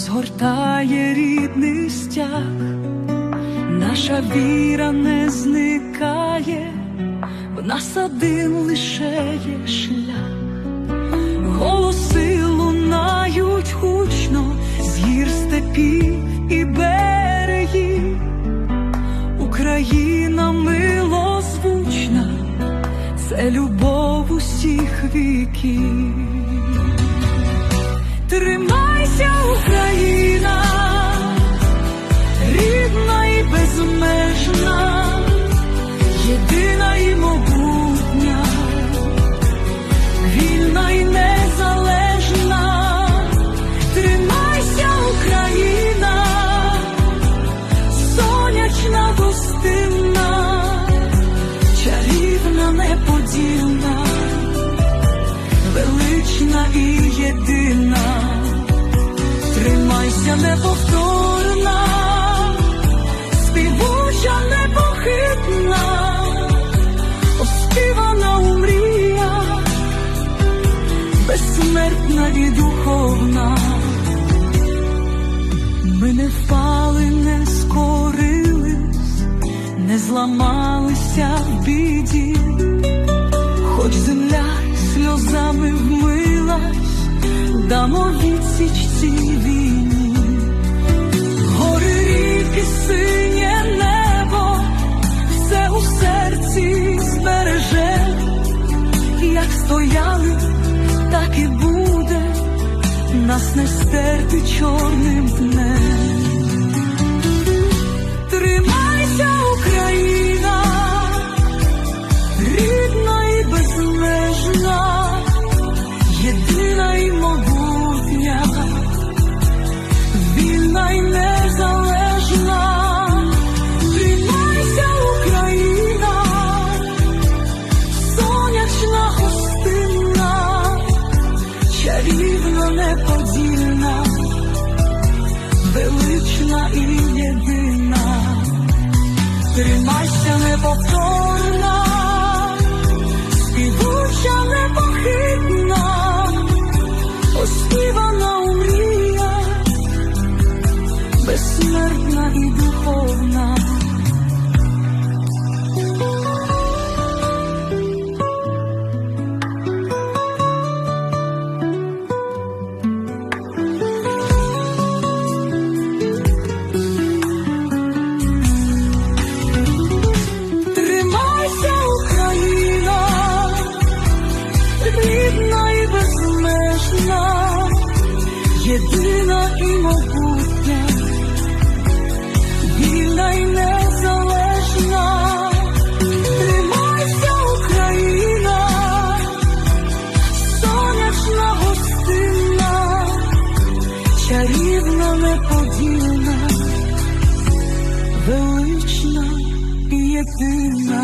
розгортає рідний стяг, наша віра не зникає, в нас один лише є шлях, голоси лунають гучно з гір степів і берегів, Україна милозвучна, це любов усіх віків. Тримайся неповторна, співуча непохитна, оспівана у мріях, безсмертна і духовна. Ми не впали, не скорились, не зламалися в біді. Хоч земля сльозами вмилась, дамо відсіч цій війні, нас не стерти чорним днем. Тримайся, Україна, рідна і безмежна, єдина і могутня, чарівна неподільна, велична і єдина. Тримайся неповторна, чарівна неподільна велична і єдина.